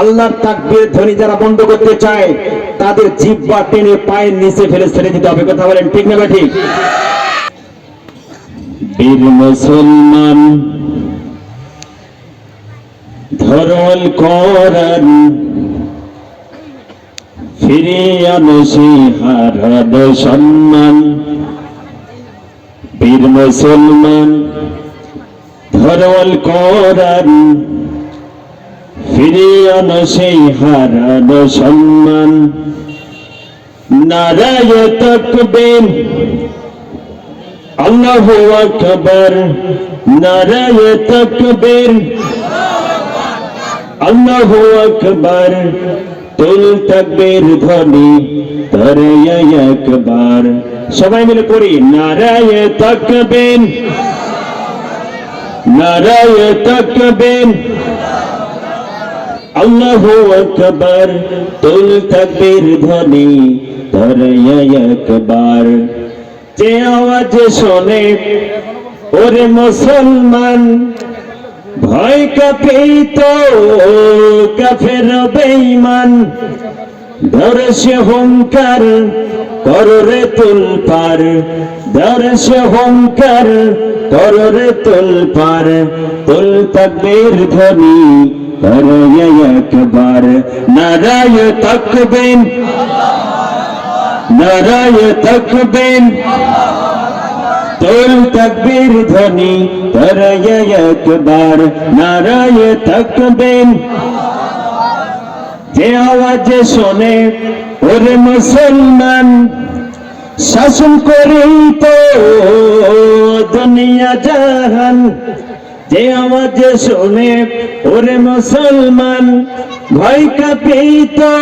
আল্লাহর তাকবীর ধ্বনি যারা বন্ধ করতে চায়, তাদের জিব্বা টেনে পায়ের নিচে ফেলে ছেড়ে দিতে হবে। কথা বলেন, ঠিক না ঠিক? বীর মুসলমান, ধরল করান, ফিরিয়ে আনো সেই হারাদ সম্মান। বীর মুসলমান, ধরল করান ফিরিয়ে আনো সেই সম্মান নারায় তকবীর। আল্লাহু আকবার। নারায় আকবার। তুল তকবীর ধ্বনি একবার। সবাই মিলে করি নারায় তকবীর। নারায় তকবীর। আল্লাহু আকবার, তুল তকবীর ধ্বনি, ধরে একবার। যে আওয়াজ শোনে, ওরে মুসলমান, ভয় কাপিত কাফের বেঈমান। দর্শে হুঙ্কার কররে তুল পার। দর্শে হুঙ্কার কররে তুল পার। তুল তকবীর ধ্বনি করে একবার। নারায় তকবীর নারায় তকবীর। তুল তকবীর ধ্বনি করে একবার। নারায় তকবীর। যে আওয়াজে শোনে ওরে মুসলমান শাসন করেই তো দুনিয়া জাহান। যে আওয়াজ শোনে, ওরে মুসলমান, ভয় কাপেই তো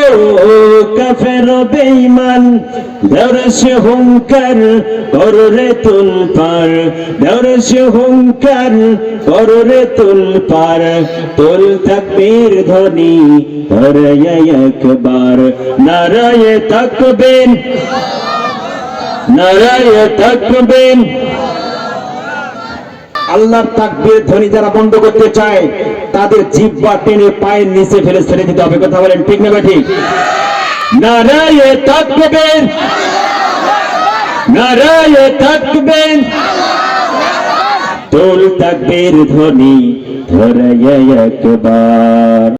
কাফের বেঈমান। দরস হুঙ্কার কররে তুল পার দরস হুঙ্কার কররে তুল পার তুল তকবীর ধ্বনি করে একবার। নারায় তকবীর নারায় তকবীর। আল্লাহর তাকবীর ধ্বনি যারা বন্ধ করতে চায়, তাদের জিব্বা টেনে পায়ের নিচে ফেলে ছেড়ে দিতে হবে। কথা বলেন ঠিক না ঠিক? নারায়ে তাকবীর নারায়ে তাকবীর। তুল তাকবীর ধ্বনি ধরে একবার।